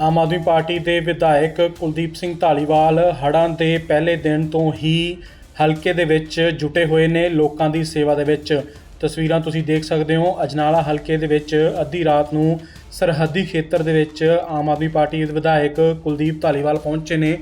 Aam Aadmi party ਦੇ ਵਿਧਾਇਕ ਕੁਲਦੀਪ ਸਿੰਘ ਢਾਲੀਵਾਲ ਹੜ੍ਹਾਂ ਦੇ ਪਹਿਲੇ ਦਿਨ ਤੋਂ ਹੀ ਹਲਕੇ ਦੇ ਵਿੱਚ ਜੁਟੇ ਹੋਏ ਨੇ ਲੋਕਾਂ ਦੀ ਸੇਵਾ ਦੇ ਵਿੱਚ। ਤਸਵੀਰਾਂ ਤੁਸੀਂ ਦੇਖ ਸਕਦੇ ਹੋ। ਅਜਨਾਲਾ ਹਲਕੇ ਦੇ ਵਿੱਚ ਅੱਧੀ ਰਾਤ ਨੂੰ ਸਰਹੱਦੀ ਖੇਤਰ ਦੇ ਵਿੱਚ ਆਮ ਆਦਮੀ ਪਾਰਟੀ ਦੇ ਵਿਧਾਇਕ ਕੁਲਦੀਪ ਢਾਲੀਵਾਲ ਪਹੁੰਚੇ ਨੇ।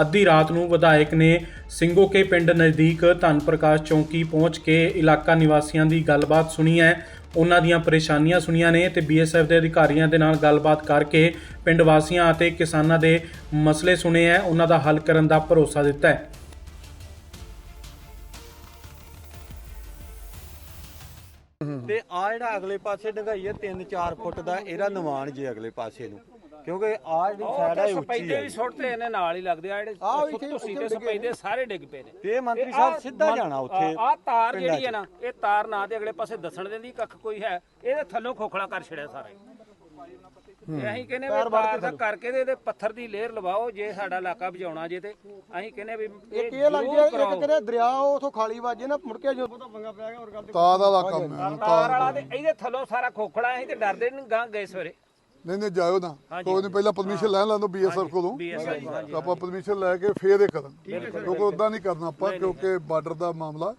ਅੱਧੀ ਰਾਤ ਨੂੰ ਵਿਧਾਇਕ ਨੇ ਸਿੰਘੋਕੇ ਪਿੰਡ ਨਜ਼ਦੀਕ ਧਨ ਪ੍ਰਕਾਸ਼ ਚੌਂਕੀ ਪਹੁੰਚ ਕੇ ਇਲਾਕਾ ਨਿਵਾਸੀਆਂ ਦੀ ਗੱਲਬਾਤ ਸੁਣੀ ਹੈ। ਉਹਨਾਂ ਦੀਆਂ ਪਰੇਸ਼ਾਨੀਆਂ ਸੁਣੀਆਂ ਨੇ ਤੇ ਬੀਐਸਐਫ ਦੇ ਅਧਿਕਾਰੀਆਂ ਦੇ ਨਾਲ ਗੱਲਬਾਤ ਕਰਕੇ ਪਿੰਡ ਵਾਸੀਆਂ ਅਤੇ ਕਿਸਾਨਾਂ ਦੇ ਮਸਲੇ ਸੁਣੇ ਹੈ, ਉਹਨਾਂ ਦਾ ਹੱਲ ਕਰਨ ਦਾ ਭਰੋਸਾ ਦਿੱਤਾ ਹੈ। ਤੇ ਆ ਜਿਹੜਾ ਅਗਲੇ ਪਾਸੇ ਡੰਗਾਈ ਹੈ 3-4 ਫੁੱਟ ਦਾ, ਇਹਦਾ ਨਿਵਾਨ ਜੇ ਅਗਲੇ ਪਾਸੇ ਨੂੰ। ਕਿਉਂਕਿ ਆ ਜਿਹੜੀ ਸਾਈਡ ਹੈ ਉੱਚੀ ਸਪੈਦੇ ਹੈ ਵੀ ਸੁੱਟਦੇ ਇਹਨੇ ਨਾਲ ਹੀ ਲੱਗਦੇ ਆ ਜਿਹੜੇ ਤੁਸੀਂ ਤੇ ਸਪੈਦੇ ਸਾਰੇ ਡਿੱਗ ਪਏ ਨੇ। ਤੇ ਮੰਤਰੀ ਸਾਹਿਬ ਸਿੱਧਾ ਜਾਣਾ ਉੱਥੇ। ਆ ਤਾਰ ਜਿਹੜੀ ਹੈ ਨਾ ਇਹ ਤਾਰ ਨਾ ਤੇ ਅਗਲੇ ਪਾਸੇ ਦੱਸਣ ਦਿੰਦੀ ਕੱਖ ਕੋਈ ਹੈ। ਇਹਦੇ ਥੱਲੋਂ ਖੋਖਲਾ ਕਰ ਛੜਿਆ ਸਾਰਾ। ਹੀ। ਤੇ ਅਸੀਂ ਕਹਿੰਦੇ ਵੀ ਤਾਰ ਦਾ ਕਰਕੇ ਤੇ ਇਹਦੇ ਪੱਥਰ ਦੀ ਲੇਅਰ ਲਵਾਓ ਜੇ ਸਾਡਾ ਇਲਾਕਾ ਬਚਾਉਣਾ ਜੇ ਤੇ। ਅਸੀਂ ਕਹਿੰਦੇ ਵੀ ਇਹ ਇਹ ਲੱਗ ਜ਼ਰੂਰ ਗਿਆ ਇੱਕ ਕਰਾਓ। ਕਿਤੇ ਦਰਿਆ ਉਥੋਂ ਖਾਲੀ ਵੱਜੇ ਨਾ ਮੁੜ ਕੇ ਜਦੋਂ ਤਾਂ ਪੰਗਾ ਪਿਆ ਗਿਆ ਹੋਰ ਗੱਲ ਤਾਂ ਦਾ ਕੰਮ ਹੈ ਤਾਰ ਵਾਲਾ ਤੇ ਇਹਦੇ ਥੱਲੋਂ ਸਾਰਾ ਖੋਖਲਾ ਅਸੀਂ ਤੇ ਡਰਦੇ ਨਹੀਂ ਗਾਂ ਗਏ ਸਵੇਰੇ ਨਹੀਂ ਨਹੀਂ ਜਾਇਓ ਨਾ। ਕੋਈ ਨਹੀਂ ਪਹਿਲਾਂ ਪਰਮਿਸ਼ਨ ਲੈਣ ਦੋ ਬੀਐਸਐਫ ਕੋਲੋਂ। ਤਾਂ ਆਪਾਂ ਪਰਮਿਸ਼ਨ ਲੈ ਕੇ ਫੇਰ ਇਹ ਕਰਨ। ਕਿਉਂਕਿ ਉਦਾਂ ਨਹੀਂ ਕਰਨਾ ਆਪਾਂ ਕਿਉਂਕਿ ਬਾਰਡਰ ਦਾ ਮਾਮਲਾ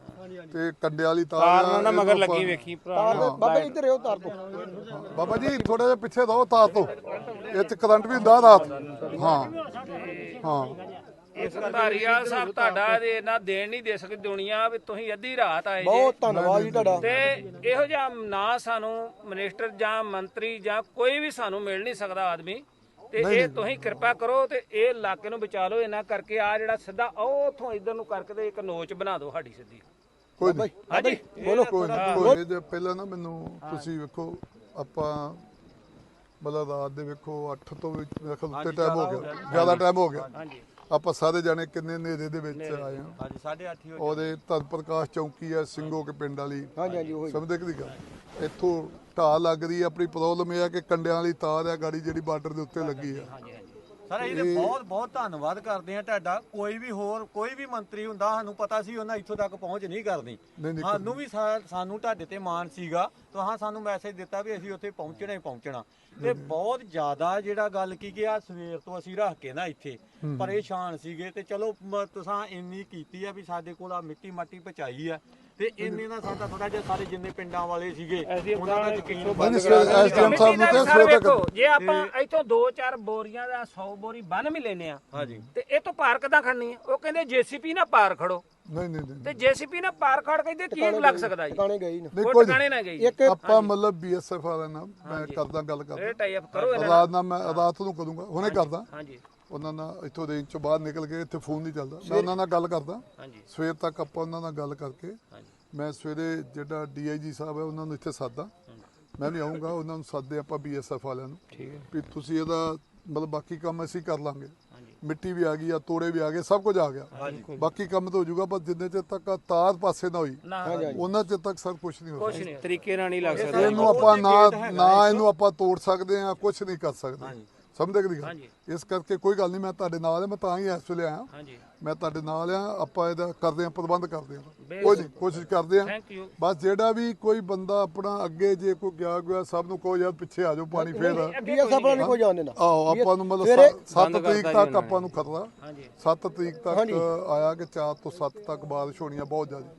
ਤੇ ਕੰਡੇ ਵਾਲੀ ਤਾਰ ਨਾ ਮਗਰ ਲੱਗੀ ਵੇਖੀ ਦੇ ਬਾਬਾ ਇੱਧਰ ਇਹੋ ਤਾਰ ਤੋਂ। ਬਾਬਾ ਜੀ ਥੋੜਾ ਜਿਹਾ ਪਿੱਛੇ ਰਹੋ ਤਾਰ ਤੋਂ। ਇਹ ਚ ਕਰੰਟ ਵੀ ਹੁੰਦਾ ਰਾਤ। ਹਾਂ ਹਾਂ। ਧਾਰੀਆ ਸਾਹਿਬ ਤੁਹਾਡਾ ਇਹ ਨਾ ਦੇਣ ਨਹੀਂ ਦੇ ਸਕਦੀ ਦੁਨੀਆ ਵੀ ਤੁਸੀਂ ਅੱਧੀ ਰਾਤ ਆਏ ਜੇ। ਬਹੁਤ ਧੰਨਵਾਦ ਜੀ ਤੁਹਾਡਾ। ਤੇ ਇਹੋ ਜਿਹਾ ਨਾ ਸਾਨੂੰ ਮਿਨਿਸਟਰ ਜਾਂ ਮੰਤਰੀ ਜਾਂ ਕੋਈ ਵੀ ਸਾਨੂੰ ਮਿਲ ਨਹੀਂ ਸਕਦਾ ਆਦਮੀ। ਤੇ ਇਹ ਤੁਸੀਂ ਕਿਰਪਾ ਕਰੋ ਤੇ ਇਹ ਇਲਾਕੇ ਨੂੰ ਬਚਾ ਲਓ ਇਹਨਾਂ ਕਰਕੇ ਆ ਜਿਹੜਾ ਸਿੱਧਾ ਉਹ ਉਥੋਂ ਇਧਰ ਨੂੰ ਕਰਕੇ ਤੇ ਇੱਕ ਨੋਚ ਬਣਾ ਦਿਓ ਸਾਡੀ ਸਿੱਧੀ। ਕੋਈ ਨਹੀਂ। ਹਾਂਜੀ? ਬੋਲੋ ਕੋਈ ਨਹੀਂ ਕੋਈ ਨਹੀਂ। ਪਹਿਲਾਂ ਨਾ ਮੈਨੂੰ ਤੁਸੀਂ ਵੇਖੋ ਆਪਾਂ ਮਤਲਬ ਰਾਤ ਦੇ ਵੇਖੋ 8 ਤੋਂ ਵੀ ਮੇਰੇ ਖਿਆਲ ਉੱਤੇ ਟਾਈਮ ਹੋ ਗਿਆ। ਜ਼ਿਆਦਾ ਟਾਈਮ ਹੋ ਗਿਆ। ਹਾਂਜੀ। ਆਪਾਂ ਸਾਰੇ ਜਾਣੇ ਕਿੰਨੇ ਹਨੇਰੇ ਦੇ ਵਿੱਚ ਆਏ ਹਾਂ। ਹਾਂਜੀ 8:30 ਹੋ ਉਹਦੇ ਧਨ ਪ੍ਰਕਾਸ਼ ਚੌਂਕੀ ਹੈ ਸਿੰਘੋ ਕੇ ਪਿੰਡ ਵਾਲੀ। ਹਾਂਜੀ ਹਾਂਜੀ ਉਹੀ। ਸਮਝਦੇ ਕਿ ਦੀ ਗੱਲ? ਇੱਥੋਂ ਢਾਹ ਲੱਗ ਰਹੀ ਹੈ ਆਪਣੀ ਪ੍ਰੋਬਲਮ ਇਹ ਹੈ ਕਿ ਕੰਡਿਆਂ ਵਾਲੀ ਤਾਰ ਹੈ ਗਾੜੀ ਜਿਹੜੀ ਬਾਰਡਰ ਦੇ ਉੱਤੇ ਲੱਗੀ ਹੈ। ਸਰ ਇਹਦੇ ਬਹੁਤ ਬਹੁਤ ਧੰਨਵਾਦ ਕਰਦੇ ਆ ਤੁਹਾਡਾ। ਕੋਈ ਵੀ ਹੋਰ ਕੋਈ ਵੀ ਮੰਤਰੀ ਹੁੰਦਾ ਸਾਨੂੰ ਪਤਾ ਸੀ ਉਹਨਾਂ ਇੱਥੋਂ ਤੱਕ ਪਹੁੰਚ ਨਹੀਂ ਕਰਨੀ ਨਹੀਂ ਨਹੀਂ ਸਾਨੂੰ ਵੀ ਸਾ- ਸਾਨੂੰ ਤੁਹਾਡੇ ਤੇ ਮਾਣ ਸੀਗਾ। ਤੁਹਾਂ ਸਾਨੂੰ ਮੈਸੇਜ ਦਿੱਤਾ ਵੀ ਅਸੀਂ ਉੱਥੇ ਪਹੁੰਚਣਾ ਹੀ ਪਹੁੰਚਣਾ। ਤੇ ਬਹੁਤ ਜ਼ਿਆਦਾ ਜਿਹੜਾ ਗੱਲ ਕੀ ਕਿ ਆ ਸਵੇਰ ਤੋਂ ਅਸੀਂ ਰੱਖ ਕੇ ਨਾ ਇੱਥੇ। ਪਰੇਸ਼ਾਨ ਸੀਗੇ ਤੇ ਚਲੋ ਮ- ਤੁਸਾਂ ਇੰਨੀ ਕੀਤੀ ਆ ਵੀ ਸਾਡੇ ਕੋਲ ਆ ਮਿੱਟੀ ਮਾਟੀ ਪਹੁੰਚਾਈ ਆ। ਤੇ ਇੰਨੇ ਨਾਲ ਸਾਡਾ ਥੋੜਾ ਜਿਹਾ ਸਾਰੇ ਜਿੰਨੇ ਪਿੰਡਾਂ ਵਾਲੇ ਸੀਗੇ ਉਹਨਾਂ ਦਾ ਯਕੀਨ ਬੰਦ ਐਸਡੀਐਮ ਸਾਹਿਬ ਨੂੰ ਤੇ ਸਵੇਰ ਤੱਕ ਜੇ ਆਪਾਂ ਇੱਥੋਂ 2-4 ਬੋਰੀਆਂ ਦਾ 100 ਬੋਰੀ ਬੰਨ ਵੀ ਲੈਨੇ ਆ ਹਾਂਜੀ। ਤੇ ਇਹ ਤੋਂ ਪਾਰ ਕਿੱਦਾਂ ਖੜਨੀ ਆ ਉਹ ਕਹਿੰਦੇ ਜੀਸੀਪੀ ਨਾਲ ਪਾਰ ਖੜੋ। ਨਹੀਂ ਨਹੀਂ ਨਹੀਂ ਤੇ ਜੀਸੀਪੀ ਨਾਲ ਪਾਰ ਖੜ ਕਹਿੰਦੇ ਕੀ ਲੱਗ ਸਕਦਾ ਜੀ। ਟਿਕਾਣੇ ਗਈ ਨਾ। ਨਹੀਂ ਕੋਈ ਟਿਕਾਣੇ ਨਾ ਗਈ। ਇੱਕ ਆਪਾਂ ਮਤਲਬ ਬੀਐਸਐਫ ਵਾਲਿਆਂ ਨਾਲ ਮੈਂ ਕਰਦਾ ਗੱਲ ਕਰਦਾ ਇਹ ਟਾਈ ਅਪ ਕਰੋ ਇਹਨਾਂ ਨਾਲ। ਮੈਂ ਰਾਤ ਨੂੰ ਕਰੂੰਗਾ ਹੁਣੇ ਕਰਦਾ। ਹਾਂਜੀ। ਉਹਨਾਂ ਨਾਲ ਇੱਥੋਂ ਰੇਂਜ ਚੋਂ ਬਾਹਰ ਨਿਕਲ ਕੇ ਇੱਥੇ ਫੋਨ ਨਹੀਂ ਚੱਲਦਾ। ਮੈਂ ਉਹਨਾਂ ਨਾਲ ਗੱਲ ਕਰਦਾ। ਹਾਂਜੀ। ਸਵੇਰ ਤੱਕ ਆਪਾਂ ਉਹਨਾਂ ਨਾਲ ਗੱਲ ਕਰਕੇ ਹਾਂਜੀ। ਮੈਂ ਸਵੇਰੇ ਜਿਹੜਾ ਡੀਆਈਜੀ ਸਾਹਿਬ ਹੈ ਉਹਨਾਂ ਨੂੰ ਇੱਥੇ ਸਾਦਾ ਮੈਂ ਵੀ ਆਉਂਗਾ ਉਹਨਾਂ ਨੂੰ ਸਾਦੇ ਆਪਾਂ ਬੀਐਸਐਫ ਵਾਲਿਆਂ ਨੂੰ। ਠੀਕ ਹੈ। ਵੀ ਤੁਸੀਂ ਇਹਦਾ ਮਤਲਬ ਬਾਕੀ ਕੰਮ ਅਸੀਂ ਕਰ ਲਾਂਗੇ। ਮਿੱਟੀ ਵੀ ਆ ਗਈ ਆ ਤੋੜੇ ਵੀ ਆ ਗਏ ਸਭ ਕੁਝ ਆ ਗਿਆ। ਬਾਕੀ ਕੰਮ ਤਾਂ ਹੋ ਜਾਊਗਾ ਪਰ ਜਿੰਨੇ ਚਿਰ ਤੱਕ ਤਾਰ ਪਾਸੇ ਨਾ ਹੋਈ ਨਾ ਉਹਨਾਂ ਚਿਰ ਤੱਕ ਸਰ ਕੁਝ ਨਹੀਂ ਹੋ ਤਰੀਕੇ ਨਾਲ ਨਹੀਂ ਲੱਗ ਸਕਦਾ। ਇਹਨੂੰ ਆਪਾਂ ਨਾ ਨਾ ਇਹਨੂੰ ਆਪਾਂ ਤੋੜ ਸਕਦੇ ਆ ਕੁਝ ਨਹੀਂ ਕਰ ਸਕਦੇ। ਸਮਝਦੇ ਕਿ ਨਹੀਂ। ਇਸ ਕਰਕੇ ਕੋਈ ਗੱਲ ਨਹੀਂ ਮੈਂ ਤੁਹਾਡੇ ਨਾਲ ਆ ਮੈਂ ਤਾਂ ਹੀ ਇਸ ਵੇਲੇ ਆਇਆ। ਮੈਂ ਤੁਹਾਡੇ ਨਾਲ ਆ ਆਪਾਂ ਇਹਦਾ ਕਰਦੇ ਆ ਪ੍ਰਬੰਧ ਕਰਦੇ ਆ। ਕੋਈ ਨਹੀਂ ਕੋਸ਼ਿਸ਼ ਕਰਦੇ ਆ ਬਸ ਜਿਹੜਾ ਵੀ ਕੋਈ ਬੰਦਾ ਆਪਣਾ ਅੱਗੇ ਜੇ ਕੋਈ ਗਿਆ ਗਿਆ ਸਭ ਨੂੰ ਕਹੋ ਯਾਰ ਪਿੱਛੇ ਆ ਜਾਓ ਪਾਣੀ ਫੇਰ। ਬੀਐਸ ਆਪਣਾ ਨਹੀਂ। ਕੋਈ ਜਾਣ ਦੇਣਾ ਆਓ ਆਪਾਂ ਨੂੰ ਮਤਲਬ ਸਵੇਰੇ 7 ਤਰੀਕ ਤੱਕ ਆਪਾਂ ਨੂੰ ਖਤਰਾ। ਹਾਂਜੀ। 7 ਤਰੀਕ ਤੱਕ ਆਇਆ ਕਿ 4 ਤੋਂ 7 ਤੱਕ ਬਾਰਿਸ਼ ਹੋਣੀ ਆ ਬਹੁਤ ਜ਼ਿਆਦਾ।